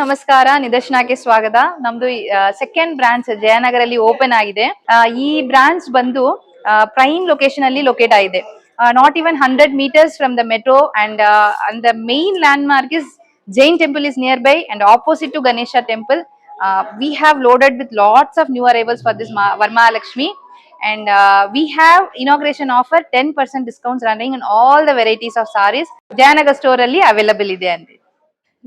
ನಮಸ್ಕಾರ. ನಿದರ್ಶನಕ್ಕೆ ಸ್ವಾಗತ. ನಮ್ದು ಸೆಕೆಂಡ್ ಬ್ರಾಂಚ್ ಜಯನಗರ ಅಲ್ಲಿ ಓಪನ್ ಆಗಿದೆ. ಈ ಬ್ರಾಂಚ್ ಬಂದು ಪ್ರೈಮ್ ಲೊಕೇಶನ್ ಅಲ್ಲಿ ಲೊಕೇಟ್ ಆಗಿದೆ. Not even hundred metres from the metro and the main landmark is Jain temple is nearby and opposite to Ganesha temple we have loaded with lots of new arrivals for this Varamahalakshmi and we have inauguration offer ten percent discount running all the varieties of saris Jayanagar store ಅಲ್ಲಿ available ಇದೆ ಅಂದ್ರೆ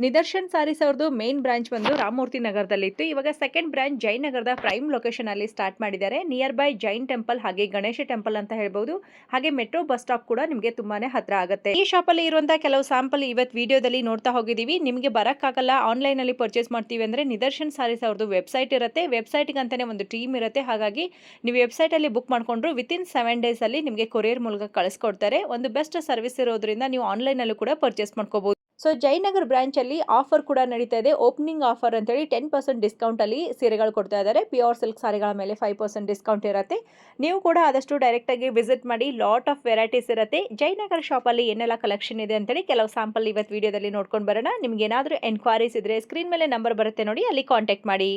ನಿದರ್ಶನ್ ಸಾರೀಸ್ ಅವ್ರದ್ದು main branch ಬಂದು ರಾಮಮೂರ್ತಿ ನಗರದಲ್ಲಿತ್ತು. ಇವಾಗ second branch ಜೈನಗರದ prime location ಅಲ್ಲಿ start ಮಾಡಿದ್ದಾರೆ. ನಿಯರ್ ಬೈ ಜೈನ್ ಟೆಂಪಲ್ ಹಾಗೆ ಗಣೇಶ ಟೆಂಪಲ್ ಅಂತ ಹೇಳ್ಬೋದು. ಹಾಗೆ ಮೆಟ್ರೋ ಬಸ್ ಸ್ಟಾಪ್ ಕೂಡ ನಿಮಗೆ ತುಂಬಾನೇ ಹತ್ರ ಆಗುತ್ತೆ. ಈ ಶಾಪ್ ಅಲ್ಲಿ ಇರುವಂತಹ ಕೆಲವು ಸ್ಯಾಂಪಲ್ ಇವತ್ತು ವಿಡಿಯೋದಲ್ಲಿ ನೋಡ್ತಾ ಹೋಗಿದೀವಿ ನಿಮಗೆ ಬರಕ್ಕಾಗಲ್ಲ. ಆನ್ಲೈನ್ ಅಲ್ಲಿ ಪರ್ಚೇಸ್ ಮಾಡ್ತೀವಿ ಅಂದ್ರೆ ನಿದರ್ಶನ್ ಸಾರೀಸ್ ಅವ್ರದ್ದು ವೆಬ್ಸೈಟ್ ಇರುತ್ತೆ. ವೆಬ್ಸೈಟ್ ಅಂತಾನೆ ಒಂದು ಟೀಮ್ ಇರುತ್ತೆ. ಹಾಗಾಗಿ ನೀವು ವೆಬ್ಸೈಟ್ ಅಲ್ಲಿ ಬುಕ್ ಮಾಡ್ಕೊಂಡ್ರು ವಿತಿನ್ ಸೆವೆನ್ ಡೇಸ್ ಅಲ್ಲಿ ನಿಮಗೆ ಕೊರಿಯರ್ ಮೂಲಕ ಕಳಿಸ್ಕೊಡ್ತಾರೆ. ಒಂದು ಬೆಸ್ಟ್ ಸರ್ವಿಸ್ ಇರೋದ್ರಿಂದ ನೀವು ಆನ್ಲೈನ್ ಅಲ್ಲೂ ಕೂಡ ಪರ್ಚೇಸ್ ಮಾಡ್ಕೋಬಹುದು ಸೊ ಜಯನಗರ್ ಬ್ರಾಂಚ್ ಅಲ್ಲಿ ಆಫರ್ ಕೂಡ ನಡೀತಾ ಇದೆ. ಓಪನಿಂಗ್ ಆಫರ್ ಅಂತೇಳಿ ಟೆನ್ ಪರ್ಸೆಂಟ್ ಡಿಸ್ಕೌಂಟ್ ಅಲ್ಲಿ ಸೀರೆಗಳು ಕೊಡ್ತಾ ಇದ್ದಾರೆ. ಪ್ಯೂರ್ ಸಿಲ್ಕ್ ಸಾರಿಗಳ ಮೇಲೆ ಫೈವ್ ಪರ್ಸೆಂಟ್ ಡಿಸ್ಕೌಂಟ್ ಇರುತ್ತೆ. ನೀವು ಕೂಡ ಆದಷ್ಟು ಡೈರೆಕ್ಟ್ ಆಗಿ ವಿಸಿಟ್ ಮಾಡಿ ಲಾಟ್ ಆಫ್ ವೆರೈಟೀಸ್ ಇರುತ್ತೆ. ಜಯನಗರ್ ಶಾಪ್ ಅಲ್ಲಿ ಏನೆಲ್ಲ ಕಲೆಕ್ಷನ್ ಇದೆ ಅಂತೇಳಿ ಕೆಲವು ಸ್ಯಾಂಪಲ್ ಇವತ್ತು ವಿಡಿಯೋದಲ್ಲಿ ನೋಡ್ಕೊಂಡು ಬರೋಣ. ನಿಮ್ಗೆ ಏನಾದರೂ ಎನ್ಕ್ವೈರೀಸ್ ಇದ್ದರೆ ಸ್ಕ್ರೀನ್ ಮೇಲೆ ನಂಬರ್ ಬರುತ್ತೆ ನೋಡಿ, ಅಲ್ಲಿ ಕಾಂಟ್ಯಾಕ್ಟ್ ಮಾಡಿ.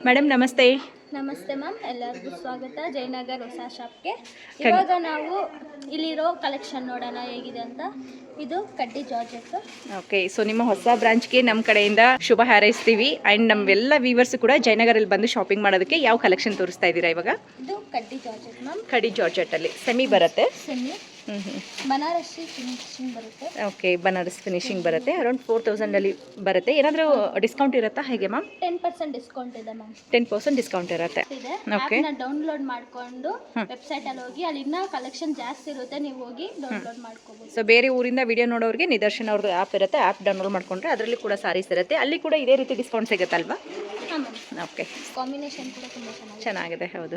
ಮೇಡಮ್ ನಮಸ್ತೆ. ನಮಸ್ತೆ ಮ್ಯಾಮ್ ಎಲ್ಲರಿಗೂ ಸ್ವಾಗತ. ಜಯನಗರ್ ಹೊಸ ಶಾಪ್ಗೆ. ಇವಾಗ ನಾವು ಇಲ್ಲಿರೋ ಕಲೆಕ್ಷನ್ ನೋಡೋಣ ಹೇಗಿದೆ ಅಂತ. ಇದು ಕಡ್ಡಿ ಜಾರ್ಜೆಟ್. ಓಕೆ ಸೊ ನಿಮ್ಮ ಹೊಸ ಬ್ರಾಂಚ್ಗೆ ನಮ್ಮ ಕಡೆಯಿಂದ ಶುಭ ಹಾರೈಸ್ತೀವಿ. ಆ್ಯಂಡ್ ನಮ್ಮೆಲ್ಲ ವ್ಯೂವರ್ಸ್ ಕೂಡ ಜಯನಗರಲ್ಲಿ ಬಂದು ಶಾಪಿಂಗ್ ಮಾಡೋದಕ್ಕೆ ಯಾವ ಕಲೆಕ್ಷನ್ ತೋರಿಸ್ತಾ ಇದ್ದೀರಾ ಇವಾಗ? ಇದು ಕಡ್ಡಿ ಜಾರ್ಜೆಟ್ ಮ್ಯಾಮ್. ಕಡಿ ಜಾರ್ಜೆಟಲ್ಲಿ ಸೆಮಿ ಬರುತ್ತೆ. ಸೆಮಿ. ಬನಾರಸಿ ಫಿನಿಶಿಂಗ್ ಬರುತ್ತೆ. ಓಕೆ ಬನಾರಸ್ ಫಿನಿಶಿಂಗ್ ಬರುತ್ತೆ. ಅರೌಂಡ್ ಫೋರ್ ತೌಸಂಡಲ್ಲಿ ಬರುತ್ತೆ. ಏನಾದರೂ ಡಿಸ್ಕೌಂಟ್ ಇರುತ್ತಾ? ಹೇಗೆ ಮ್ಯಾಮ್? ಟೆನ್ ಪರ್ಸೆಂಟ್ ಡಿಸ್ಕೌಂಟ್ ಇದೆ ಮ್ಯಾಮ್. ಟೆನ್ ಪರ್ಸೆಂಟ್ ಡಿಸ್ಕೌಂಟ್ ಇರುತ್ತೆ. ಡೌನ್ಲೋಡ್ ಮಾಡ್ಕೊಂಡು ವೆಬ್ಸೈಟ್ ಅಲ್ಲಿ ಹೋಗಿ ಅಲ್ಲಿ ಇನ್ನೂ ಕಲೆಕ್ಷನ್ ಜಾಸ್ತಿ ಇರುತ್ತೆ ನೀವು ಹೋಗಿ ಡೌನ್ಲೋಡ್ ಮಾಡ್ಕೋಬಹುದು ಸೊ ಬೇರೆ ಊರಿಂದ ವಿಡಿಯೋ ನೋಡೋರಿಗೆ ನಿದರ್ಶನ ಅವ್ರದ್ದು ಆಪ್ ಇರುತ್ತೆ ಆಪ್ ಡೌನ್ಲೋಡ್ ಮಾಡ್ಕೊಂಡ್ರೆ ಅದರಲ್ಲಿ ಕೂಡ ಸಾರೀಸ್ ಇರುತ್ತೆ. ಅಲ್ಲಿ ಕೂಡ ಇದೇ ರೀತಿ ಡಿಸ್ಕೌಂಟ್ ಸಿಗುತ್ತಲ್ವಾ? ಓಕೆ ಕಾಂಬಿನೇಷನ್ ಕೂಡ ತುಂಬ ಚೆನ್ನಾಗಿದೆ. ಚೆನ್ನಾಗಿದೆ ಹೌದು.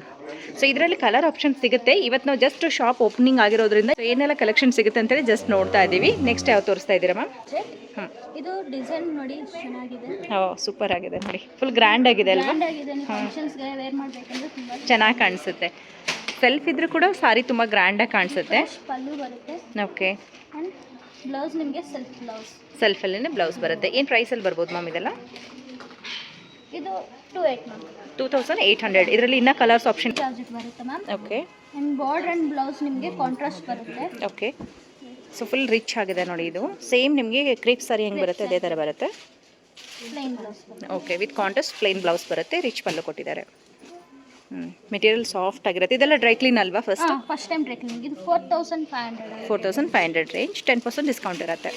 ಸೊ ಇದರಲ್ಲಿ ಕಲರ್ ಆಪ್ಷನ್ ಸಿಗುತ್ತೆ. ಇವತ್ತು ನಾವು ಜಸ್ಟ್ ಶಾಪ್ ಓಪನಿಂಗ್ ಆಗಿರೋದ್ರಿಂದ ಏನೆಲ್ಲ ಕಲೆಕ್ಷನ್ ಸಿಗುತ್ತೆ ಅಂತೇಳಿ ಜಸ್ಟ್ ನೋಡ್ತಾ ಇದ್ದೀವಿ. ನೆಕ್ಸ್ಟ್ ಯಾವ ತೋರಿಸ್ತಾ ಇದ್ದೀರಾ ಮ್ಯಾಮ್ ಇದು ಡಿಸೈನ್ ನೋಡಿ ಚೆನ್ನಾಗಿದೆ. ಓ ಸೂಪರ್ ಆಗಿದೆ ನೋಡಿ. ಫುಲ್ ಗ್ರ್ಯಾಂಡ್ ಆಗಿದೆ ಅಲ್ವಾ? ಗ್ರ್ಯಾಂಡ್ ಆಗಿದೆ ನೀವು ಫಂಕ್ಷನ್ಸ್ಗೆ ವೇರ್ ಮಾಡಬೇಕಂದ್ರೆ ತುಂಬ ಚೆನ್ನಾಗಿ ಕಾಣಿಸುತ್ತೆ. ಸೆಲ್ಫ್ ಇದ್ರೂ ಕೂಡ ಸಾರಿ ತುಂಬ ಗ್ರ್ಯಾಂಡಾಗಿ ಕಾಣಿಸುತ್ತೆ. ಪಲ್ಲು ಬರುತ್ತೆ. ಓಕೆ ಆ್ಯಂಡ್ ಬ್ಲೌಸ್ ನಿಮಗೆ ಸೆಲ್ಫ್ ಬ್ಲೌಸ್ ಸೆಲ್ಫಲ್ಲೇ ಬ್ಲೌಸ್ ಬರುತ್ತೆ. ಏನು ಪ್ರೈಸಲ್ಲಿ ಬರ್ಬೋದು ಮ್ಯಾಮ್ ಇದೆಲ್ಲ? ಇದು two eight ma'am two thousand eight hundred ಇದರಲ್ಲಿ ಇನ್ನೂ ಕಲರ್ಸ್ ಆಪ್ಷನ್ ಚಾರ್ಜ್ ಬರುತ್ತೆ ma'am okay and border and blouse ನಿಮಗೆ ಕಾಂಟ್ರಾಸ್ಟ್ ಬರುತ್ತೆ. ಓಕೆ ಸೊ ಫುಲ್ ರಿಚ್ ಆಗಿದೆ ನೋಡಿ ಇದು. ಸೇಮ್ ನಿಮಗೆ ಕ್ರೀಪ್ ಸಾರಿ ಹೆಂಗೆ ಬರುತ್ತೆ? ಅದೇ ಥರ ಬರುತ್ತೆ. Okay with contrast plain blouse ಬರುತ್ತೆ. ರಿಚ್ ಪಲ್ಲು ಕೊಟ್ಟಿದ್ದಾರೆ. ಹ್ಞೂ ಮೆಟೀರಿಯಲ್ ಸಾಫ್ಟ್ ಆಗಿರುತ್ತೆ. ಇದೆಲ್ಲ ಡ್ರೈ ಕ್ಲೀನ್ ಅಲ್ವಾ first first time dry clean ಇದು four thousand five hundred four thousand five hundred range ten percent discount ಇರುತ್ತೆ.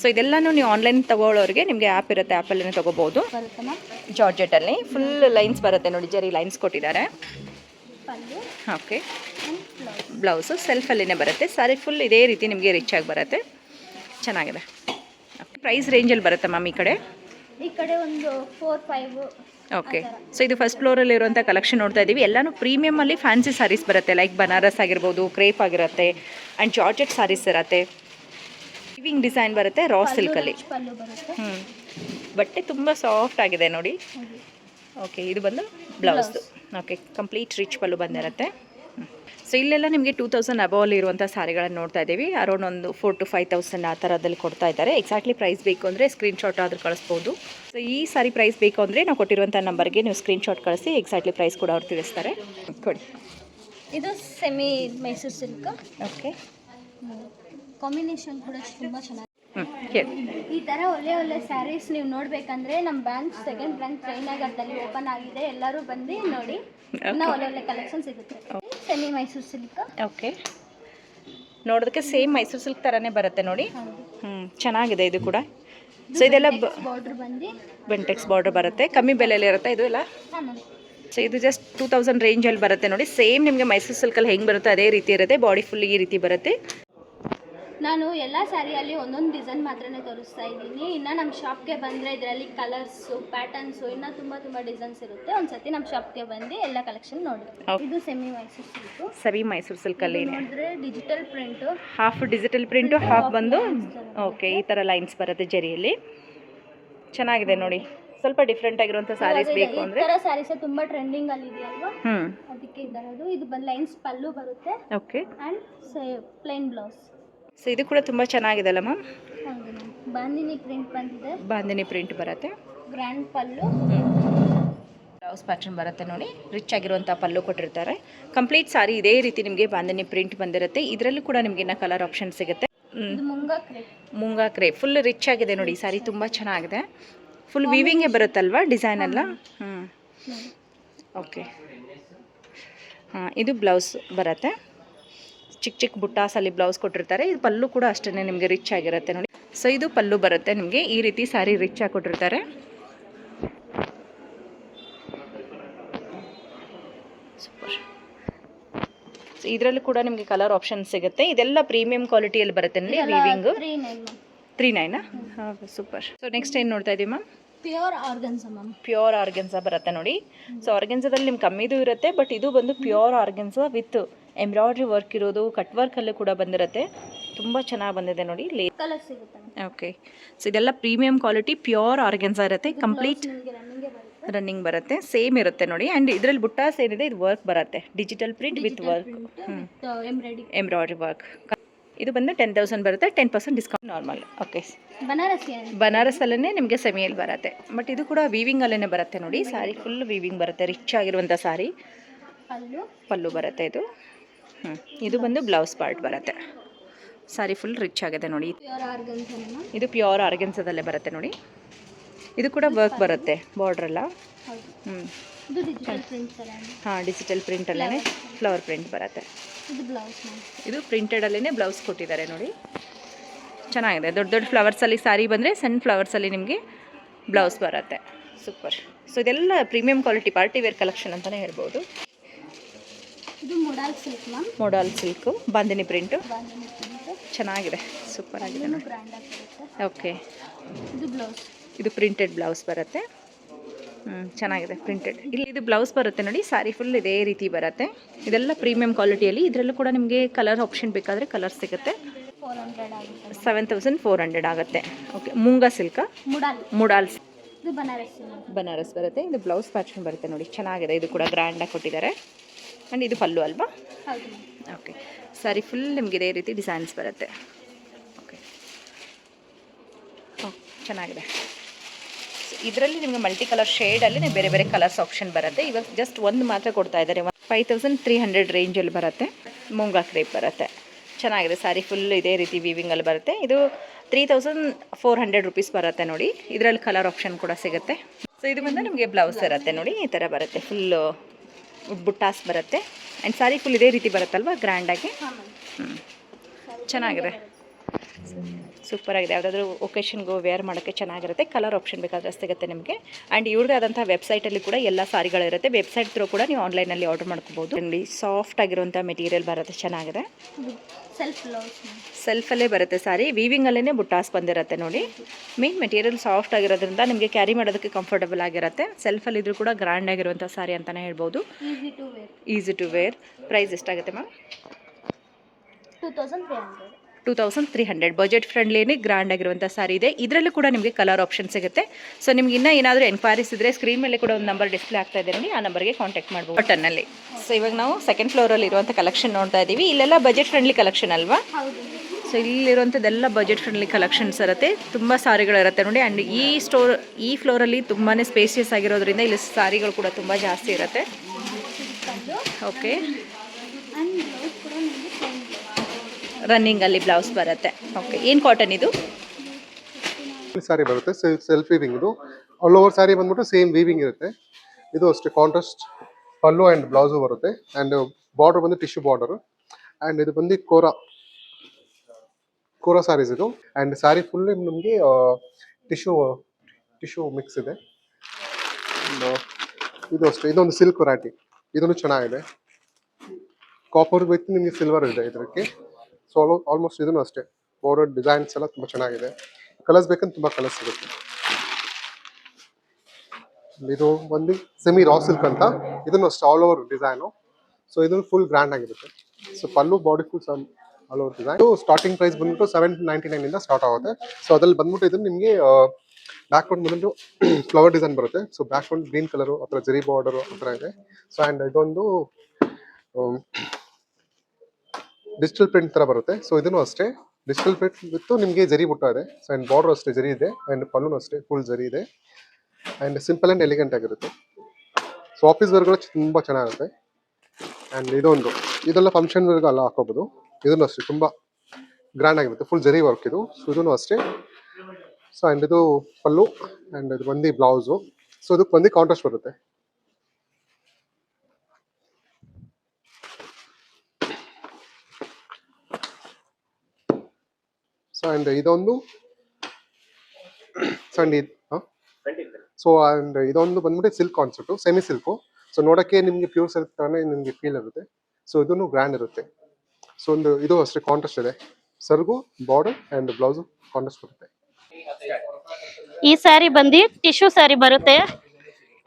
ಸೊ ಇದೆಲ್ಲನೂ ನೀವು ಆನ್ಲೈನ್ ತಗೊಳ್ಳೋರಿಗೆ ನಿಮಗೆ ಆ್ಯಪ್ ಇರುತ್ತೆ. ಆ್ಯಪಲ್ಲೇ ತೊಗೋಬೋದು. ಜಾರ್ಜೆಟಲ್ಲಿ ಫುಲ್ ಲೈನ್ಸ್ ಬರುತ್ತೆ ನೋಡಿ. ಜರಿ ಲೈನ್ಸ್ ಕೊಟ್ಟಿದ್ದಾರೆ. ಪಲ್ಲು ಓಕೆ. ಬ್ಲೌಸ್. ಬ್ಲೌಸು ಸೆಲ್ಫಲ್ಲೇ ಬರುತ್ತೆ. ಸಾರಿ ಫುಲ್ ಇದೇ ರೀತಿ ನಿಮಗೆ ರಿಚ್ ಆಗಿ ಬರುತ್ತೆ. ಚೆನ್ನಾಗಿದೆ. ಪ್ರೈಸ್ ರೇಂಜಲ್ಲಿ ಬರುತ್ತೆ ಮ್ಯಾಮ್ ಈ ಕಡೆ? ಈ ಕಡೆ ಒಂದು ಫೋರ್ ಫೈವ್ ಓಕೆ. ಸೊ ಇದು ಫಸ್ಟ್ ಫ್ಲೋರಲ್ಲಿ ಇರುವಂಥ ಕಲೆಕ್ಷನ್ ನೋಡ್ತಾ ಇದ್ದೀವಿ ಎಲ್ಲನೂ ಪ್ರೀಮಿಯಮಲ್ಲಿ ಫ್ಯಾನ್ಸಿ ಸಾರೀಸ್ ಬರುತ್ತೆ. ಲೈಕ್ ಬನಾರಸ್ ಆಗಿರ್ಬೋದು ಕ್ರೇಪ್ ಆಗಿರುತ್ತೆ ಆ್ಯಂಡ್ ಜಾರ್ಜೆಟ್ ಸಾರೀಸ್ ಇರುತ್ತೆ. ವಿವಿಂಗ್ ಡಿಸೈನ್ ಬರುತ್ತೆ ರಾ ಸಿಲ್ಕಲ್ಲಿ ಹ್ಞೂ ಬಟ್ಟೆ ತುಂಬ ಸಾಫ್ಟ್ ಆಗಿದೆ ನೋಡಿ. ಓಕೆ ಇದು ಬಂದು ಬ್ಲೌಸ್ದು ಓಕೆ ಕಂಪ್ಲೀಟ್ ರಿಚ್ ಪಲ್ಲು ಬಂದಿರುತ್ತೆ. ಸೊ ಇಲ್ಲೆಲ್ಲ ನಿಮಗೆ ಟೂ ತೌಸಂಡ್ ಅಬೌವಲ್ಲಿ ಇರುವಂಥ ಸಾರಿಗಳನ್ನು ನೋಡ್ತಾ ಇದ್ದೀವಿ. ಅರೌಂಡ್ ಒಂದು ಫೋರ್ ಟು ಫೈವ್ ತೌಸಂಡ್ ಆ ಥರದಲ್ಲಿ ಕೊಡ್ತಾ ಇದ್ದಾರೆ. ಎಕ್ಸಾಕ್ಟ್ಲಿ ಪ್ರೈಸ್ ಬೇಕು ಅಂದರೆ ಸ್ಕ್ರೀನ್ಶಾಟ್ ಆದರೂ ಕಳಿಸ್ಬೋದು. ಸೊ ಈ ಸಾರಿ ಪ್ರೈಸ್ ಬೇಕು ಅಂದರೆ ನಾವು ಕೊಟ್ಟಿರುವಂಥ ನಂಬರ್ಗೆ ನೀವು ಸ್ಕ್ರೀನ್ಶಾಟ್ ಕಳಿಸಿ ಎಕ್ಸಾಕ್ಟ್ಲಿ ಪ್ರೈಸ್ ಕೂಡ ಅವ್ರು ತಿಳಿಸ್ತಾರೆ. ಕೊಡಿ. ಇದು semi Mysore silk okay combination ಕೂಡ ತುಂಬ ಚೆನ್ನಾಗಿದೆ. ಈ ಥರ ಒಳ್ಳೆ ಒಳ್ಳೆ ಸ್ಯಾರೀಸ್ ನೀವು ನೋಡಬೇಕಂದ್ರೆ ನಮ್ಮ ಬ್ರಾಂಚ್ ಸೆಕೆಂಡ್ ಬ್ರಾಂಚ್ ಜಯನಗರದಲ್ಲಿ ಓಪನ್ ಆಗಿದೆ. ಎಲ್ಲರೂ ಬಂದು ನೋಡಿ. ಇನ್ನೂ ಒಳ್ಳೆ ಒಳ್ಳೆ ಕಲೆಕ್ಷನ್ ಸಿಗುತ್ತೆ. ಸೆಮಿ ಮೈಸೂರು ಸಿಲ್ಕ್ ಓಕೆ ನೋಡೋದಕ್ಕೆ ಸೇಮ್ ಮೈಸೂರು ಸಿಲ್ಕ್ ಥರನೇ ಬರುತ್ತೆ ನೋಡಿ. ಹ್ಞೂ ಚೆನ್ನಾಗಿದೆ ಇದು ಕೂಡ. ಸೊ ಇದೆಲ್ಲ ಬಾರ್ಡ್ರ್ ಬಂದು. ಬೆಂಟೆಕ್ಸ್ ಬಾರ್ಡ್ರ್ ಬರುತ್ತೆ. ಕಮ್ಮಿ ಬೆಲೆಯಲ್ಲಿ ಇರುತ್ತೆ ಇದು ಎಲ್ಲ? ಸೊ ಇದು ಜಸ್ಟ್ ಟೂ ತೌಸಂಡ್ ರೇಂಜಲ್ಲಿ ಬರುತ್ತೆ ನೋಡಿ. ಸೇಮ್ ನಿಮಗೆ ಮೈಸೂರು ಸಿಲ್ಕಲ್ಲಿ ಹೆಂಗೆ ಬರುತ್ತೆ ಅದೇ ರೀತಿ ಇರುತ್ತೆ. ಬಾಡಿ ಫುಲ್ ಈ ರೀತಿ ಬರುತ್ತೆ. ನಾನು ಎಲ್ಲ ಸ್ಯಾರಿಯಲ್ಲಿ ಒಂದೊಂದು ಡಿಸೈನ್ ಮಾತ್ರನೇ ತೋರಿಸ್ತಾ ಇದ್ದೀನಿ. ಇನ್ನು ನಮ್ಮ ಶಾಪ್ಗೆ ಬಂದರೆ ಇದರಲ್ಲಿ ಕಲರ್ಸು ಪ್ಯಾಟರ್ನ್ಸು ಇನ್ನೂ ತುಂಬ ತುಂಬ ಡಿಸೈನ್ಸ್ ಇರುತ್ತೆ. ಒಂದು ಸತಿ ನಮ್ಮ ಶಾಪ್ಗೆ ಬಂದು ಎಲ್ಲ ಕಲೆಕ್ಷನ್ ನೋಡಿ. ಇದು semi Mysore silk semi Mysore ಸಿಲ್ಕಲ್ಲಿ ನೋಡಿದ್ರೆ digital print half digital print half ಬಂದು ಓಕೆ ಈ ಥರ ಲೈನ್ಸ್ ಬರುತ್ತೆ ಜರಿಯಲ್ಲಿ ಚೆನ್ನಾಗಿದೆ ನೋಡಿ. ಸ್ವಲ್ಪ ಡಿಫ್ರೆಂಟ್ ಆಗಿರುವಂಥ ಸ್ಯಾರೀಸ್ ಬೇಕು ಅಂದ್ರೆ ಈ ತರ ಸ್ಯಾರೀಸ್ ತುಂಬ ಟ್ರೆಂಡಿಂಗ್ ಅಲ್ಲಿ ಇದೆಯಲ್ವಾ? ಹ್ಮ್. ಅದಕ್ಕೆ ಇದರದು ಇದು ಬಂದು ಲೈನ್ಸ್ ಪಲ್ಲು ಬರುತ್ತೆ. Okay and plain blouse so ಇದು ಕೂಡ ತುಂಬ ಚೆನ್ನಾಗಿದೆ ಅಲ್ಲ ಮ್ಯಾಮ್. ಬಾಂದಿನಿ ಪ್ರಿಂಟ್ ಬಂದಿದೆ. ಬಾಂದಿನಿ ಪ್ರಿಂಟ್ ಬರುತ್ತೆ. ಗ್ರ್ಯಾಂಡ್ ಪಲ್ಲು. ಬ್ಲೌಸ್ ಪ್ಯಾಟರ್ನ್ ಬರುತ್ತೆ ನೋಡಿ. ರಿಚ್ ಆಗಿರುವಂಥ ಪಲ್ಲು ಕೊಟ್ಟಿರ್ತಾರೆ. ಕಂಪ್ಲೀಟ್ ಸಾರಿ ಇದೇ ರೀತಿ ನಿಮಗೆ ಬಾಂದಿನಿ ಪ್ರಿಂಟ್ ಬಂದಿರುತ್ತೆ. ಇದರಲ್ಲೂ ಕೂಡ ನಿಮಗೆ ಇನ್ನ ಕಲರ್ ಆಪ್ಷನ್ ಸಿಗುತ್ತೆ. ಮುಂಗ ಕ್ರೇ ಫುಲ್ ರಿಚ್ ಆಗಿದೆ ನೋಡಿ. ಈ ಸಾರಿ ತುಂಬ ಚೆನ್ನಾಗಿದೆ. ಫುಲ್ ವೀವಿಂಗೇ ಬರುತ್ತಲ್ವಾ ಡಿಸೈನ್ ಎಲ್ಲ? ಹ್ಞೂ ಓಕೆ ಹಾಂ ಇದು ಬ್ಲೌಸ್ ಬರುತ್ತೆ. ಚಿಕ್ಕ ಚಿಕ್ಕ ಬುಟ್ಟಾಸಲ್ಲಿ ಬ್ಲೌಸ್ ಕೊಟ್ಟಿರ್ತಾರೆ. ಇದು ಪಲ್ಲು ಕೂಡ ಅಷ್ಟೇ ನಿಮಗೆ ರಿಚ್ ಆಗಿರುತ್ತೆ ನೋಡಿ. ಸೊ ಇದು ಪಲ್ಲು ಬರುತ್ತೆ ನಿಮಗೆ. ಈ ರೀತಿ ಸಾರಿ ರಿಚ್ ಆಗಿ ಕೊಟ್ಟಿರ್ತಾರೆ. ಸೂಪರ್ ಸೊ ಇದರಲ್ಲೂ ಕೂಡ ನಿಮಗೆ ಕಲರ್ ಆಪ್ಷನ್ ಸಿಗುತ್ತೆ. ಇದೆಲ್ಲ ಪ್ರೀಮಿಯಂ ಕ್ವಾಲಿಟಿಯಲ್ಲಿ ಬರುತ್ತೆ ನೋಡಿ ವೀವಿಂಗು ತ್ರೀ ನೈನ್ ತ್ರೀ ನೈನಾ ಹಾಂ ಸೂಪರ್ ಸೊ ನೆಕ್ಸ್ಟ್ ಏನು ನೋಡ್ತಾ ಇದ್ದೀವಿ ma'am pure organza ma'am. Pure organza ಬರುತ್ತೆ ನೋಡಿ. ಸೊ ಆರ್ಗೆನ್ಸದಲ್ಲಿ ನಿಮ್ಗೆ ಕಮ್ಮಿದು ಇರುತ್ತೆ ಬಟ್ ಇದು ಬಂದು pure organza with embroidery work ಇರೋದು ಕಟ್ ವರ್ಕಲ್ಲೂ ಕೂಡ ಬಂದಿರುತ್ತೆ. ತುಂಬ ಚೆನ್ನಾಗಿ ಬಂದಿದೆ ನೋಡಿ. ಲೇ ಕಲರ್ ಸಿಗುತ್ತೆ ಓಕೆ ಸೊ ಇದೆಲ್ಲ ಪ್ರೀಮಿಯಂ ಕ್ವಾಲಿಟಿ ಪ್ಯೂರ್ ಆರ್ಗೆನ್ಸಾ ಇರುತ್ತೆ. ಕಂಪ್ಲೀಟ್ ರನ್ನಿಂಗೇ ಬರುತ್ತೆ. ಸೇಮ್ ಇರುತ್ತೆ ನೋಡಿ. ಆ್ಯಂಡ್ ಇದರಲ್ಲಿ ಬುಟ್ಟಾಸ್ ಏನಿದೆ ಇದು ವರ್ಕ್ ಬರುತ್ತೆ. Digital print with work embroidery work ಇದು ಬಂದು ಟೆನ್ ತೌಸಂಡ್ ಬರುತ್ತೆ ten percent discount normal okay Banaras ಬನಾರಸಲ್ಲೇ ನಿಮಗೆ ಸೆಮಿಯಲ್ಲಿ ಬರುತ್ತೆ. ಬಟ್ ಇದು ಕೂಡ ವೀವಿಂಗಲ್ಲೇ ಬರುತ್ತೆ ನೋಡಿ ಸಾರಿ ಫುಲ್ ವೀವಿಂಗ್ ಬರುತ್ತೆ ರಿಚ್ ಆಗಿರುವಂಥ ಸಾರಿ ಪಲ್ಲು? ಪಲ್ಲು ಬರುತ್ತೆ ಇದು. ಹ್ಞೂ ಇದು ಬಂದು ಬ್ಲೌಸ್ ಪಾರ್ಟ್ ಬರುತ್ತೆ. ಸಾರಿ ಫುಲ್ ರಿಚ್ ಆಗಿದೆ ನೋಡಿ. ಇದು ಪ್ಯೂರ್ ಆರ್ಗೆನ್ಸದಲ್ಲೇ ಬರುತ್ತೆ ನೋಡಿ. ಇದು ಕೂಡ ವರ್ಕ್ ಬರುತ್ತೆ ಬಾರ್ಡ್ರೆಲ್ಲ ಹ್ಞೂ ಇದು ಡಿಜಿಟಲ್ ಪ್ರಿಂಟ್ ಅಲ್ಲೇ ಹಾಂ ಡಿಜಿಟಲ್ ಪ್ರಿಂಟಲ್ಲೇ ಫ್ಲವರ್ ಪ್ರಿಂಟ್ ಬರುತ್ತೆ. ಇದು ಪ್ರಿಂಟೆಡ್ ಪ್ರಿಂಟೆಡಲ್ಲೇ ಬ್ಲೌಸ್ ಕೊಟ್ಟಿದ್ದಾರೆ ನೋಡಿ. ಚೆನ್ನಾಗಿದೆ. ದೊಡ್ಡ ದೊಡ್ಡ ಫ್ಲವರ್ಸಲ್ಲಿ ಸಾರಿ ಬಂದರೆ ಸಣ್ಣ ಫ್ಲವರ್ಸಲ್ಲಿ ನಿಮಗೆ ಬ್ಲೌಸ್ ಬರುತ್ತೆ. ಸೂಪರ್ ಸೊ ಇದೆಲ್ಲ premium quality party wear collection ಅಂತಲೇ ಹೇಳ್ಬೋದು. ಇದು modal silk bandhani print bandhani print ಚೆನ್ನಾಗಿದೆ. ಸೂಪರ್ ಆಗಿದೆ ನೋಡಿ. ಓಕೆ ಇದು ಪ್ರಿಂಟೆಡ್ ಬ್ಲೌಸ್ ಬರುತ್ತೆ. ಹ್ಞೂ ಚೆನ್ನಾಗಿದೆ ಪ್ರಿಂಟೆಡ್ ಇಲ್ಲಿ ಇದು ಬ್ಲೌಸ್ ಬರುತ್ತೆ ನೋಡಿ ಸಾರಿ ಫುಲ್ ಇದೇ ರೀತಿ ಬರುತ್ತೆ. ಇದೆಲ್ಲ ಪ್ರೀಮಿಯಂ ಕ್ವಾಲಿಟಿಯಲ್ಲಿ ಇದರಲ್ಲೂ ಕೂಡ ನಿಮಗೆ ಕಲರ್ ಆಪ್ಷನ್ ಬೇಕಾದರೆ ಕಲರ್ ಸಿಗುತ್ತೆ. ಫೋರ್ ಹಂಡ್ರೆಡ್ ಆಗುತ್ತೆ ಸೆವೆನ್ ತೌಸಂಡ್ ಫೋರ್ ಹಂಡ್ರೆಡ್ ಆಗುತ್ತೆ. ಓಕೆ ಮುಂಗ ಸಿಲ್ಕ ಮುಡಾಲ್. ಮುಡಾಲ್ ಇದು ಬನಾರಸಿ ಬರುತ್ತೆ. ಇದು ಬ್ಲೌಸ್ ಪ್ಯಾಚನ್ ಬರುತ್ತೆ ನೋಡಿ ಚೆನ್ನಾಗಿದೆ. ಇದು ಕೂಡ ಗ್ರ್ಯಾಂಡಾಗಿ ಕೊಟ್ಟಿದ್ದಾರೆ. ಆ್ಯಂಡ್ ಇದು ಪಲ್ಲು ಅಲ್ವಾ? ಓಕೆ ಸಾರಿ ಫುಲ್ ನಿಮಗೆ ಇದೇ ರೀತಿ ಡಿಸೈನ್ಸ್ ಬರುತ್ತೆ. ಓಕೆ ಓಕೆ ಚೆನ್ನಾಗಿದೆ. ಇದರಲ್ಲಿ ನಿಮಗೆ ಮಲ್ಟಿ ಕಲರ್ ಶೇಡಲ್ಲಿ ಬೇರೆ ಬೇರೆ ಕಲರ್ಸ್ ಆಪ್ಷನ್ ಬರುತ್ತೆ. ಇವಾಗ ಜಸ್ಟ್ ಒಂದು ಮಾತ್ರ ಕೊಡ್ತಾ ಇದ್ದಾರೆ. ಫೈವ್ ತೌಸಂಡ್ ತ್ರೀ ಹಂಡ್ರೆಡ್ ರೇಂಜಲ್ಲಿ ಬರುತ್ತೆ. ಮುಂಗಾ ಕ್ರೇಪ್ ಬರುತ್ತೆ. ಚೆನ್ನಾಗಿದೆ. ಸಾರಿ ಫುಲ್ ಇದೇ ರೀತಿ ವೀವಿಂಗಲ್ಲಿ ಬರುತ್ತೆ. ಇದು three thousand four hundred rupees ಬರುತ್ತೆ ನೋಡಿ. ಇದರಲ್ಲಿ ಕಲರ್ ಆಪ್ಷನ್ ಕೂಡ ಸಿಗುತ್ತೆ. ಸೊ ಇದು ಬಂದು ನಿಮಗೆ ಬ್ಲೌಸ್ ಇರುತ್ತೆ ನೋಡಿ. ಈ ಥರ ಬರುತ್ತೆ. ಫುಲ್ಲು ಬುಟ್ಟಾಸ್ ಬರುತ್ತೆ. ಆ್ಯಂಡ್ ಸಾರಿ ಫುಲ್ ಇದೇ ರೀತಿ ಬರುತ್ತಲ್ವ? ಗ್ರ್ಯಾಂಡಾಗಿ ಹ್ಞೂ ಚೆನ್ನಾಗಿದೆ. ಸೂಪರ್ ಆಗಿದೆ. ಯಾವುದಾದ್ರೂ ಒಕೇಶನ್ಗೂ ವೇರ್ ಮಾಡೋಕ್ಕೆ ಚೆನ್ನಾಗಿರುತ್ತೆ. ಕಲರ್ ಆಪ್ಷನ್ ಬೇಕಾದ್ರೆ ಸಿಗುತ್ತೆ ನಿಮಗೆ. ಆ್ಯಂಡ್ ಇವ್ರದೇ ಆದಂಥ ವೆಬ್ಸೈಟಲ್ಲಿ ಕೂಡ ಎಲ್ಲ ಸಾರಿಗಳಿರುತ್ತೆ. ವೆಬ್ಸೈಟ್ ತ್ರೂ ಕೂಡ ನೀವು ಆನ್ಲೈನಲ್ಲಿ ಆರ್ಡರ್ ಮಾಡ್ಕೋಬೋದು. ಇಲ್ಲಿ ಸಾಫ್ಟ್ ಆಗಿರುವಂಥ ಮೆಟೀರಿಯಲ್ ಬರುತ್ತೆ. ಚೆನ್ನಾಗಿದೆ. ಸೆಲ್ಫ್ ಸೆಲ್ಫಲ್ಲೇ ಬರುತ್ತೆ ಸಾರಿ. ವೀವಿಂಗಲ್ಲೇ ಬುಟ್ಟಾಸ್ ಬಂದಿರುತ್ತೆ ನೋಡಿ. ಮೇನ್ ಮೆಟೀರಿಯಲ್ ಸಾಫ್ಟ್ ಆಗಿರೋದ್ರಿಂದ ನಿಮಗೆ ಕ್ಯಾರಿ ಮಾಡೋದಕ್ಕೆ ಕಂಫರ್ಟಬಲ್ ಆಗಿರುತ್ತೆ. ಸೆಲ್ಫಲ್ಲಿ ಇದ್ರೂ ಕೂಡ ಗ್ರ್ಯಾಂಡ್ ಆಗಿರುವಂಥ ಸಾರಿ ಅಂತಲೇ ಹೇಳ್ಬೋದು. Easy to wear easy to wear price ಎಷ್ಟಾಗುತ್ತೆ ma'am? Two thousand three hundred two thousand three hundred budget ಫ್ರೆಂಡ್ಲಿನೇ grand ಆಗಿರುವಂಥ ಸಾರಿ ಇದೆ. ಇದರಲ್ಲೂ ಕೂಡ ನಿಮಗೆ ಕಲರ್ ಆಪ್ಷನ್ ಸಿಗುತ್ತೆ. ಸೊ ನಿಮ್ಗೆ ಇನ್ನೂ ಏನಾದರೂ ಎನ್ಕ್ವೈರೀಸ್ ಇದ್ದರೆ ಸ್ಕ್ರೀನ್ ಮೇಲೆ ಕೂಡ ಒಂದು ನಂಬರ್ ಡಿಸ್ಪ್ಲೇ ಆಗ್ತಾ ಇದೆ ನೋಡಿ. ಆ ನಂಬರ್ಗೆ ಕಾಂಟ್ಯಾಕ್ಟ್ ಮಾಡ್ಬೋದು. ಬಟನ್ನಲ್ಲಿ ಸೊ ಇವಾಗ ನಾವು ಸೆಕೆಂಡ್ ಫ್ಲೋರಲ್ಲಿ ಇರುವಂಥ ಕಲೆಕ್ಷನ್ ನೋಡ್ತಾ ಇದ್ದೀವಿ ಇಲ್ಲೆಲ್ಲ ಬಜೆಟ್ ಫ್ರೆಂಡ್ಲಿ ಕಲೆಕ್ಷನ್ ಅಲ್ವಾ? ಹೌದು. ಸೊ ಇಲ್ಲಿರುವಂಥದ್ದೆಲ್ಲ ಬಜೆಟ್ ಫ್ರೆಂಡ್ಲಿ ಕಲೆಕ್ಷನ್ಸ್ ಇರುತ್ತೆ. ತುಂಬ ಸಾರಿಗಳಿರುತ್ತೆ ನೋಡಿ. ಆ್ಯಂಡ್ ಈ ಸ್ಟೋರ್ ಈ ಫ್ಲೋರಲ್ಲಿ ತುಂಬಾ ಸ್ಪೇಸಿಯಸ್ ಆಗಿರೋದ್ರಿಂದ ಇಲ್ಲಿ ಸಾರಿಗಳು ಕೂಡ ತುಂಬ ಜಾಸ್ತಿ ಇರುತ್ತೆ. ಓಕೆ ಆ್ಯಂಡ್ ಬ್ಲೌಸ್ ಕೂಡ ನಿಮಗೆ ಪ್ಲೇನ್ ರನ್ನಿಂಗಲ್ಲಿ ಬ್ಲೌಸ್ ಬರುತ್ತೆ. ಓಕೆ ಏನು ಕಾಟನ್ ಇದು? ಸಾರಿ ಬರುತ್ತೆ ಸೆಲ್ಫ್ ವೀವಿಂಗ್ ಇದು. ಆಲ್ ಓವರ್ ಸಾರಿ ಬಂದ್ಬಿಟ್ಟು ಸೇಮ್ ವೀವಿಂಗ್ ಇರುತ್ತೆ. ಇದು ಅಷ್ಟೇ ಕಾಂಟ್ರಾಸ್ಟ್ ಪಲ್ಲು ಆ್ಯಂಡ್ ಬ್ಲೌಸು ಬರುತ್ತೆ. ಆ್ಯಂಡ್ ಬಾರ್ಡರ್ ಬಂದು ಟಿಶ್ಯೂ ಬಾರ್ಡರ್ ಆ್ಯಂಡ್ ಇದು ಬಂದು ಕೋರಾ ಕೋರಾ ಸಾರೀಸ್ ಇದು. ಆ್ಯಂಡ್ ಸಾರಿ ಫುಲ್ ನಿಮಗೆ ಟಿಶ್ಯೂ ಟಿಶ್ಯೂ ಮಿಕ್ಸ್ ಇದೆ. ಇದು ಅಷ್ಟೇ, ಇದೊಂದು ಸಿಲ್ಕ್ ವೆರೈಟಿ ಇದನ್ನು ಚೆನ್ನಾಗಿದೆ. ಕಾಪರ್ ವಿತ್ ನಿಮಗೆ ಸಿಲ್ವರ್ ಇದೆ ಇದಕ್ಕೆ ಸೊ ಆಲ್ಮೋಸ್ಟ್ ಇದನ್ನು ಅಷ್ಟೇ. ಬೋರ್ಡ್ ಡಿಸೈನ್ಸ್ ಎಲ್ಲ ತುಂಬ ಚೆನ್ನಾಗಿದೆ. ಕಲರ್ಸ್ ಬೇಕಂತ ತುಂಬ ಕಲರ್ಸ್ ಸಿಗುತ್ತೆ. ಇದು ಬಂದು ಸೆಮಿ ರಾ ಸಿಲ್ಕ್ ಅಂತ. ಇದನ್ನು ಅಷ್ಟೇ ಆಲ್ ಓವರ್ ಡಿಸೈನು ಸೊ ಇದನ್ನು ಫುಲ್ ಗ್ರ್ಯಾಂಡ್ ಆಗಿರುತ್ತೆ. ಸೊ ಪಲ್ಲು body full some all over design starting price ಬಂದ್ಬಿಟ್ಟು ಸೆವೆನ್ ನೈಂಟಿ ನೈನ್ ಇಂದ ಸ್ಟಾರ್ಟ್ ಆಗುತ್ತೆ. ಸೊ ಅದ್ರಲ್ಲಿ ಬಂದ್ಬಿಟ್ಟು ಇದನ್ನು ನಿಮಗೆ ಬ್ಯಾಕ್ ಗ್ರೌಂಡ್ ಬಂದ್ಬಿಟ್ಟು ಫ್ಲವರ್ ಡಿಸೈನ್ ಬರುತ್ತೆ. So background green colour ಅಥವಾ ಜರಿ ಬಾರ್ಡರು ಆ ಥರ ಇದೆ. ಸೊ ಆ್ಯಂಡ್ ಇದೊಂದು ಡಿಜಿಟಲ್ ಪ್ರಿಂಟ್ ತರ ಬರುತ್ತೆ. ಸೊ ಇದನ್ನು ಅಷ್ಟೇ. ಡಿಜಿಟಲ್ ಪ್ರಿಂಟ್ ವಿತ್ ನಿಮಗೆ ಜರಿ ಬುಟ್ಟ ಇದೆ. ಸೊ ಆ್ಯಂಡ್ ಬಾರ್ಡರ್ ಅಷ್ಟೇ ಜರಿ ಇದೆ. ಆ್ಯಂಡ್ ಪಲ್ಲು ಅಷ್ಟೇ ಫುಲ್ ಜರಿ ಇದೆ. ಆ್ಯಂಡ್ ಸಿಂಪಲ್ ಆ್ಯಂಡ್ ಎಲಿಗೆಂಟ್ ಆಗಿರುತ್ತೆ. ಸೊ ಆಫೀಸ್ ವರ್ಗಳು ತುಂಬ ಚೆನ್ನಾಗಿರುತ್ತೆ ಆ್ಯಂಡ್ ಇದೊಂದು. ಇದೆಲ್ಲ ಫಂಕ್ಷನ್ ವರ್ಗ ಎಲ್ಲ ಹಾಕೋಬೋದು. ಇದನ್ನು ಅಷ್ಟೇ, ತುಂಬ ಗ್ರ್ಯಾಂಡ್ ಆಗಿರುತ್ತೆ. ಫುಲ್ ಜರಿ ವರ್ಕ್ ಇದು. ಸೊ ಇದನ್ನು ಅಷ್ಟೇ. ಸೊ ಆ್ಯಂಡ್ ಇದು ಪಲ್ಲು. ಆ್ಯಂಡ್ ಇದು ಬಂದು ಬ್ಲೌಸು ಸೊ ಇದಕ್ಕೆ ಬಂದು ಕಾಂಟ್ರಾಸ್ಟ್ ಬರುತ್ತೆ. ಆ್ಯಂಡ್ ಇದೊಂದು ಸಂಡಿ ಸೊ ಅಂಡ್ ಇದೊಂದು ಬಂದ್ಬಿಟ್ಟು silk concept semi silk so ನೋಡೋಕ್ಕೆ ನಿಮಗೆ ಪ್ಯೂರ್ ಸಿಲ್ಕ್ ತಾನೇ ನಿಮಗೆ ಫೀಲ್ ಇರುತ್ತೆ. ಸೊ ಇದನ್ನು ಗ್ರ್ಯಾಂಡ್ ಇರುತ್ತೆ. ಸೊ ಒಂದು ಇದು ಅಷ್ಟೇ ಕಾಂಟ್ರಾಸ್ಟ್ ಇದೆ. ಸರ್ಗು ಬಾರ್ಡರ್ ಆ್ಯಂಡ್ ಬ್ಲೌಸು ಕಾಂಟ್ರಾಸ್ಟ್ ಬರುತ್ತೆ. ಈ ಸ್ಯಾರಿ ಬಂದು ಟಿಶ್ಯೂ ಸ್ಯಾರಿ ಬರುತ್ತೆ.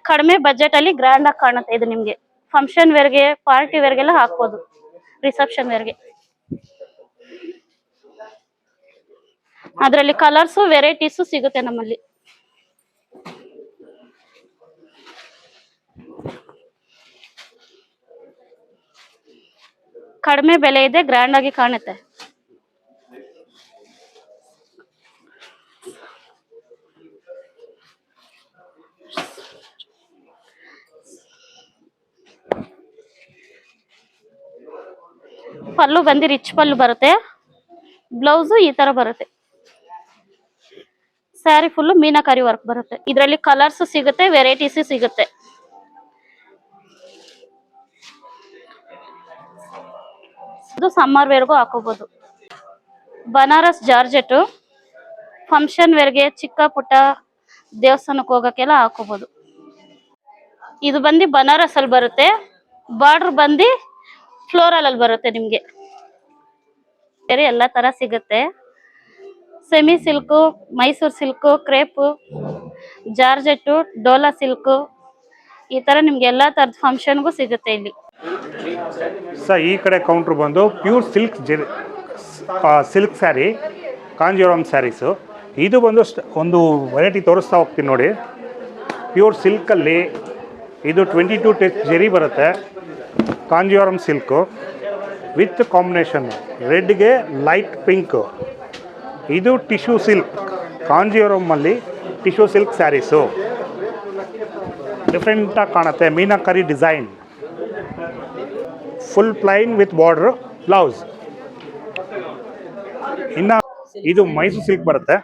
ಕಡಿಮೆ ಬಜೆಟ್ ಅಲ್ಲಿ ಗ್ರ್ಯಾಂಡ್ ಆಗಿ ಕಾಣುತ್ತೆ ಇದು ನಿಮಗೆ. ಫಂಕ್ಷನ್ ವೇರ್ಗೆ ಪಾರ್ಟಿ ವೇರ್ಗೆಲ್ಲ ಹಾಕ್ಬೋದು. ರಿಸೆಪ್ಷನ್ ವೇರ್ಗೆ ಅದರಲ್ಲಿ ಕಲರ್ಸ್ ವೆರೈಟೀಸ್ ಸಿಗುತ್ತೆ ನಮ್ಮಲ್ಲಿ. ಕಡಿಮೆ ಬೆಲೆ ಇದೆ ಗ್ರ್ಯಾಂಡ್ ಆಗಿ ಕಾಣುತ್ತೆ. ಪಲ್ಲು ಬಂದಿ ರಿಚ್ ಪಲ್ಲು ಬರುತ್ತೆ. ಬ್ಲೌಸು ಈ ತರ ಬರುತ್ತೆ. ಸ್ಯಾರಿ ಫುಲ್ ಮೀನಾಕಾರಿ ವರ್ಕ್ ಬರುತ್ತೆ. ಇದರಲ್ಲಿ ಕಲರ್ಸ್ ಸಿಗುತ್ತೆ ವೆರೈಟೀಸ್ ಸಿಗುತ್ತೆ. ಇದು ಸಮ್ಮರ್ ವೇರ್ಗೂ ಹಾಕೋಬಹುದು ಬನಾರಸ್ ಜಾರ್ಜೆಟ್ ಫಂಕ್ಷನ್ ವೇರ್ಗೆ ಚಿಕ್ಕ ಪುಟ್ಟ ದೇವಸ್ಥಾನಕ್ಕೆ ಹೋಗಕ್ಕೆಲ್ಲ ಹಾಕೋಬಹುದು ಇದು ಬಂದು ಬನಾರಸ್ ಅಲ್ಲಿ ಬರುತ್ತೆ. ಬಾರ್ಡರ್ ಬಂದು ಫ್ಲೋರಲ್ ಅಲ್ಲಿ ಬರುತ್ತೆ ನಿಮ್ಗೆ. ಬೇರೆ ಎಲ್ಲಾ ತರ ಸಿಗುತ್ತೆ. Semi silk, Mysore silk, crepe, georgette, Dola silk. ಈ ತರ ನಿಮ್ಗೆ ಎಲ್ಲಾ ಥರದ ಫಂಕ್ಷನ್ಗೂ ಸಿಗುತ್ತೆ ಇಲ್ಲಿ. ಸರ್, ಈ ಕಡೆ ಕೌಂಟ್ರ್ ಬಂದು ಪ್ಯೂರ್ ಸಿಲ್ಕ್ ಜೆರಿ ಸಿಲ್ಕ್ ಸ್ಯಾರಿ ಕಾಂಜೀವರಂ ಸ್ಯಾರೀಸು ಇದು ಬಂದು ಒಂದು ವೆರೈಟಿ ತೋರಿಸ್ತಾ ಹೋಗ್ತೀನಿ ನೋಡಿ. ಪ್ಯೂರ್ ಸಿಲ್ಕಲ್ಲಿ ಇದು ಟ್ವೆಂಟಿ ಟು ಟೆಚ್ ಜೆರಿ ಬರುತ್ತೆ. ಕಾಂಜೀವರಂ ಸಿಲ್ಕು ವಿತ್ ಕಾಂಬಿನೇಷನ್ ರೆಡ್ಗೆ ಲೈಟ್ ಪಿಂಕು ಇದು ಟಿಶ್ಯೂ ಸಿಲ್ಕ್. ಕಾಂಜಿಯೋರಮ್ಮಲ್ಲಿ ಟಿಶ್ಯೂ ಸಿಲ್ಕ್ ಸ್ಯಾರೀಸು. ಡಿಫ್ರೆಂಟಾಗಿ ಕಾಣುತ್ತೆ, meenakari design. Full plain with border blouse ಇನ್ನು ಇದು ಮೈಸೂರು ಸಿಲ್ಕ್ ಬರುತ್ತೆ.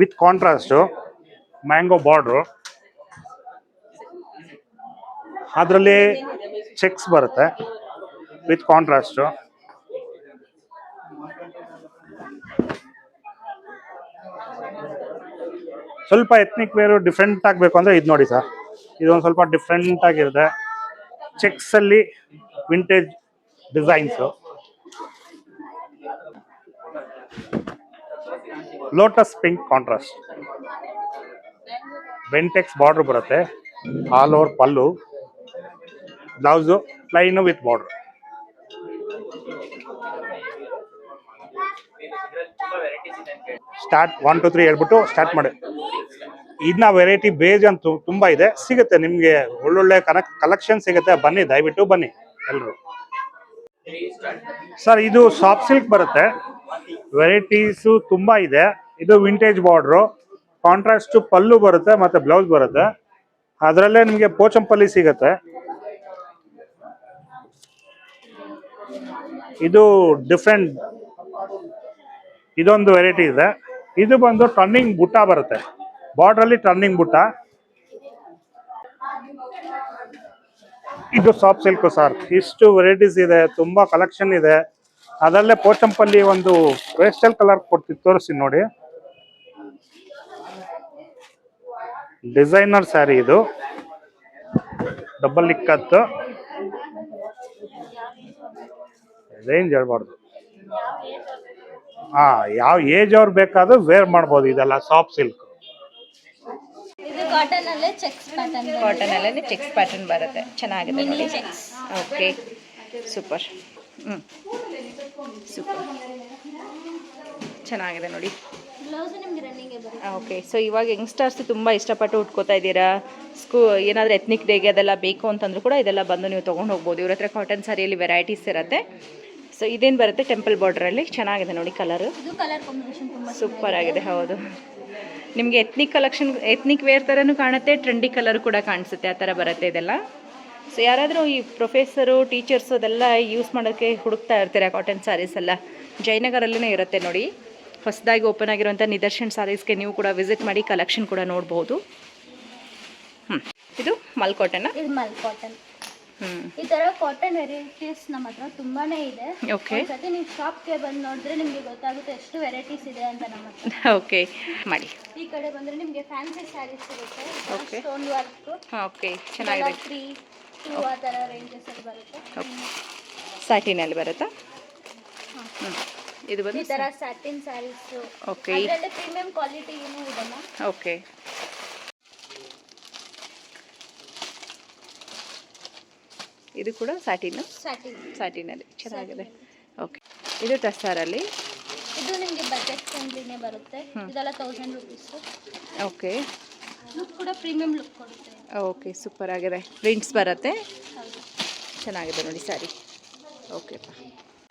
ವಿತ್ ಕಾಂಟ್ರಾಸ್ಟು ಮ್ಯಾಂಗೋ ಬಾರ್ಡ್ರು ಅದರಲ್ಲಿ ಚೆಕ್ಸ್ ಬರುತ್ತೆ. ವಿತ್ ಕಾಂಟ್ರಾಸ್ಟು ಸ್ವಲ್ಪ ಎತ್ನಿಕ್ ವೇರ್ ಡಿಫ್ರೆಂಟ್ ಆಗಬೇಕು ಅಂದರೆ ಇದು ನೋಡಿ ಸರ್. ಇದೊಂದು ಸ್ವಲ್ಪ ಡಿಫ್ರೆಂಟ್ ಆಗಿರುತ್ತೆ. ಚೆಕ್ಸ್ ಅಲ್ಲಿ vintage designs lotus pink contrast Bentex border ಬರುತ್ತೆ. All over pallu. Blouse plain with border start one two three ಹೇಳ್ಬಿಟ್ಟು ಸ್ಟಾರ್ಟ್ ಮಾಡಿ. ಇನ್ನ ವೆರೈಟಿ ಬೇಜ್ ಅಂತ ತುಂಬಾ ಇದೆ. ಸಿಗುತ್ತೆ ನಿಮ್ಗೆ ಒಳ್ಳೊಳ್ಳೆ ಕನೆಕ್ ಕಲೆಕ್ಷನ್ ಸಿಗುತ್ತೆ. ಬನ್ನಿ, ದಯವಿಟ್ಟು ಬನ್ನಿ ಎಲ್ರು. ಸರ್, ಇದು ಸಾಫ್ಟ್ ಸಿಲ್ಕ್ ಬರುತ್ತೆ. ವೆರೈಟೀಸ್ ತುಂಬಾ ಇದೆ. ಇದು ವಿಂಟೇಜ್ ಬಾರ್ಡ್ರು ಕಾಂಟ್ರಾಸ್ಟ್ ಪಲ್ಲು ಬರುತ್ತೆ ಮತ್ತೆ ಬ್ಲೌಸ್ ಬರುತ್ತೆ. ಅದರಲ್ಲೇ ನಿಮಗೆ ಪೋಚಂಪಲ್ಲಿ ಸಿಗುತ್ತೆ. ಇದು ಡಿಫ್ರೆಂಟ್ ಇದೊಂದು ವೆರೈಟಿ ಇದೆ. ಇದು ಬಂದು ಟರ್ನಿಂಗ್ ಬುಟ್ಟ ಬರುತ್ತೆ. ಬಾರ್ಡರ್ ಅಲ್ಲಿ ಟರ್ನಿಂಗ್ ಬುಟ್ಟ. ಇದು ಸಾಫ್ಟ್ ಸಿಲ್ಕ್ ಸರ್ ಇಷ್ಟು ವೆರೈಟೀಸ್ ಇದೆ, ತುಂಬಾ ಕಲೆಕ್ಷನ್ ಇದೆ. ಅದರಲ್ಲೇ ಪೋಚಂಪಲ್ಲಿ ಒಂದು ಪೇಸ್ಟಲ್ ಕಲರ್ ಕೊಡ್ತಿ ತೋರಿಸಿ ನೋಡಿ. ಡಿಸೈನರ್ ಸ್ಯಾರಿ ಇದು. ಡಬಲ್ ಇಕ್ಕತ್ತು. ರೇಂಜ್ ಹೇಳ್ಬಾರ್ದು. ಹಾ, ಯಾವ ಏಜ್ ಅವ್ರು ಬೇಕಾದ್ರೂ ವೇರ್ ಮಾಡ್ಬೋದು ಇದೆಲ್ಲ ಸಾಫ್ಟ್ ಸಿಲ್ಕ್ ಕಾಟನ್ ಅಲ್ಲೇ ಚೆಕ್ಸ್ ಪ್ಯಾಟರ್ನ್ ಕಾಟನ್ ಅಲ್ಲೇ ಚೆಕ್ಸ್ ಪ್ಯಾಟರ್ನ್ ಬರುತ್ತೆ. ಚೆನ್ನಾಗಿದೆ ನೋಡಿ. ಓಕೆ ಸೂಪರ್ ಹ್ಞೂ ಸೂಪರ್ ಚೆನ್ನಾಗಿದೆ ನೋಡಿ. ಬ್ಲೌಸ್ ನಿಮ್ಗೆ ರನ್ನಿಂಗ್ ಬರುತ್ತೆ. ಓಕೆ ಸೊ ಇವಾಗ ಯಂಗ್ಸ್ಟರ್ಸ್ ತುಂಬ ಇಷ್ಟಪಟ್ಟು ಉಟ್ಕೋತಾ ಇದ್ದೀರಾ? ಸ್ಕೂ ಏನಾದರೂ ಎತ್ನಿಕ್ ಡೇಗೆ ಅದೆಲ್ಲ ಬೇಕು ಅಂತಂದ್ರೂ ಕೂಡ ಇದೆಲ್ಲ ಬಂದು ನೀವು ತೊಗೊಂಡು ಹೋಗ್ಬೋದು. ಇವ್ರ ಹತ್ರ ಕಾಟನ್ ಸಾರಿಯಲ್ಲಿ ವೆರೈಟೀಸ್ ಇರುತ್ತೆ. ಸೊ ಇದೇನು ಬರುತ್ತೆ? ಟೆಂಪಲ್ ಬಾರ್ಡ್ರಲ್ಲಿ ಚೆನ್ನಾಗಿದೆ ನೋಡಿ ಕಲರು ಇದು ಕಲರ್ ಕಾಂಬಿನೇಷನ್ ತುಂಬ ಸೂಪರ್ ಆಗಿದೆ ಹೌದು. ನಿಮಗೆ ಎತ್ನಿಕ್ ಕಲೆಕ್ಷನ್ ಎತ್ನಿಕ್ ವೇರ್ ಥರನೂ ಕಾಣುತ್ತೆ ಟ್ರೆಂಡಿ ಕಲರ್ ಕೂಡ ಕಾಣಿಸುತ್ತೆ, ಆ ಥರ ಬರುತ್ತೆ ಇದೆಲ್ಲ. ಸೊ ಯಾರಾದರೂ ಈ ಪ್ರೊಫೆಸರು ಟೀಚರ್ಸ್ ಅದೆಲ್ಲ ಯೂಸ್ ಮಾಡೋಕ್ಕೆ ಹುಡುಕ್ತಾ ಇರ್ತಾರೆ ಕಾಟನ್ ಸ್ಯಾರೀಸ್ ಎಲ್ಲ? ಜಯನಗರಲ್ಲೇ ಇರುತ್ತೆ ನೋಡಿ. ಹೊಸದಾಗಿ ಓಪನ್ ಆಗಿರುವಂಥ ನಿದರ್ಶನ್ ಸ್ಯಾರೀಸ್ಗೆ ನೀವು ಕೂಡ ವಿಸಿಟ್ ಮಾಡಿ ಕಲೆಕ್ಷನ್ ಕೂಡ ನೋಡ್ಬೋದು. ಹ್ಞೂ ಇದು ಮಲ್ಕಾಟನ್? ಇದು ಮಲ್ ಕಾಟನ್ ಹ್ಞೂ ಈ ತರ ಕಾಟನ್ ವೆರೈಟೀಸ್ ನಮ್ಮ ಹತ್ರ ತುಂಬಾನೇ ಇದೆ. ಓಕೆ ಸತಿ ನೀವು ಶಾಪ್ಗೆ ಬಂದು ನೋಡಿದ್ರೆ ನಿಮಗೆ ಗೊತ್ತಾಗುತ್ತೆ ಎಷ್ಟು ವೆರೈಟೀಸ್ ಇದೆ ಅಂತ ನಮ್ಮ ಹತ್ರ. ಓಕೆ ಮಾಡಿ. ಈ ಕಡೆ ಬಂದ್ರೆ ನಿಮಗೆ ಫ್ಯಾನ್ಸಿ ಸ್ಯಾರೀಸ್ ಸಿಗುತ್ತೆ. ಸ್ಟೋನ್ ವರ್ಕ್ ಓಕೆ ಚೆನ್ನಾಗಿದೆ. ತ್ರೀ ಟೂ ಆ ಥರ ರೇಂಜಸ್ ಅಲ್ಲಿ ಬರುತ್ತೆ. ಸ್ಯಾಟಿನಲ್ಲಿ ಬರುತ್ತಾ? ಇದು ಈ ಬಂದು ತರ satin sarees okay premium quality ಏನೂ ಇದೆಲ್ಲ. ಓಕೆ ಇದು ಕೂಡ ಸ್ಯಾಟಿನ್ ಸ್ಯಾಟಿನ್ ಸ್ಯಾಟಿನಲ್ಲಿ ಚೆನ್ನಾಗಿದೆ. ಓಕೆ ಇದು ಟಸ್ಟಾರಲ್ಲಿ ಇದು ನಿಮಗೆ ಬಜೆಟ್ ಫ್ರೆಂಡ್ಲಿನೇ ಬರುತ್ತೆ. ಇದೆಲ್ಲ ತೌಸಂಡ್ ರುಪೀಸ್ ಓಕೆ ಲುಕ್ ಕೂಡ ಪ್ರೀಮಿಯಂ ಲುಕ್ ಕೊಡುತ್ತೆ. ಓಕೆ ಸೂಪರ್ ಆಗಿದೆ. ಪ್ರಿಂಟ್ಸ್ ಬರುತ್ತೆ. ಚೆನ್ನಾಗಿದೆ ನೋಡಿ saree okay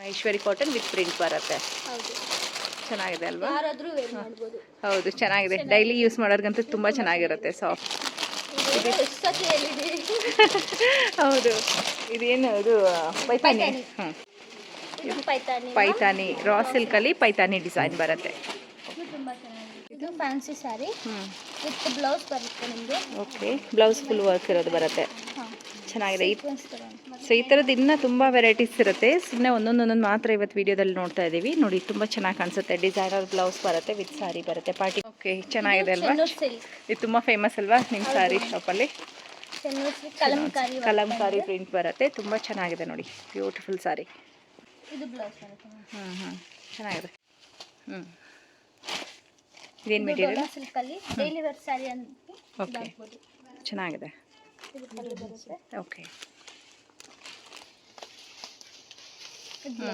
Aishwari cotton with print ಬರುತ್ತೆ. ಹೌದು. ಚೆನ್ನಾಗಿದೆ ಅಲ್ವಾ? ಹೌದು ಚೆನ್ನಾಗಿದೆ. ಡೈಲಿ ಯೂಸ್ ಮಾಡೋರ್ಗಂತೂ ತುಂಬ ಚೆನ್ನಾಗಿರುತ್ತೆ ಸಾಫ್ಟ್ ಹೌದು. ಇದೇನು ಇದು ಪೈತಾನಿ? ಇದು ಪೈತಾನಿ ಪೈತಾನಿ ರಾ ಸಿಲ್ಕಲ್ಲಿ ಪೈತಾನಿ ಡಿಸೈನ್ ಬರುತ್ತೆ. ಇದು ಫ್ಯಾನ್ಸಿ ಸ್ಯಾರಿ ವಿತ್ ಬ್ಲೌಸ್ ಬರುತ್ತೆ ನಿಮಗೆ. ಓಕೆ ಬ್ಲೌಸ್ ಫುಲ್ ವರ್ಕ್ ಇರೋದು ಬರುತ್ತೆ. ಚೆನ್ನಾಗಿದೆ. ಸೊ ಈ ಥರದ್ದು ಇನ್ನೂ ತುಂಬ ವೆರೈಟೀಸ್ ಇರುತ್ತೆ. ಸುಮ್ಮನೆ ಒಂದೊಂದೊಂದೊಂದು ಮಾತ್ರ ಇವತ್ತು ವಿಡಿಯೋದಲ್ಲಿ ನೋಡ್ತಾ ಇದ್ದೀವಿ ನೋಡಿ ತುಂಬ ಚೆನ್ನಾಗಿ ಕಾಣಿಸುತ್ತೆ. ಡಿಸೈನರ್ ಬ್ಲೌಸ್ ಬರುತ್ತೆ ವಿತ್ ಸಾರಿ ಬರುತ್ತೆ ಪಾರ್ಟಿ ಓಕೆ ಚೆನ್ನಾಗಿದೆ ಅಲ್ವಾ? ಇದು ತುಂಬ ಫೇಮಸ್ ಅಲ್ವಾ ನಿಮ್ಮ ಸಾರಿ ಶಾಪಲ್ಲಿ ಕಲಂಕಾರಿ. ಪ್ರಿಂಟ್ ಬರುತ್ತೆ ತುಂಬ ಚೆನ್ನಾಗಿದೆ ನೋಡಿ. ಬ್ಯೂಟಿಫುಲ್ ಸಾರಿ ಇದು ಬ್ಲೌಸ್ ಬರುತ್ತೆ ಹ್ಞೂ ಹ್ಞೂ ಚೆನ್ನಾಗಿದೆ. ಹ್ಞೂ ಇದೇನು ಮೆಟೀರಿಯಲ್ ಡೋಲಾ ಸಿಲ್ಕಲ್ಲಿ ಡೈಲಿ ವೇರ್ ಸ್ಯಾರಿ ಅಂತ ಓಕೆ ಚೆನ್ನಾಗಿದೆ. ಓಕೆ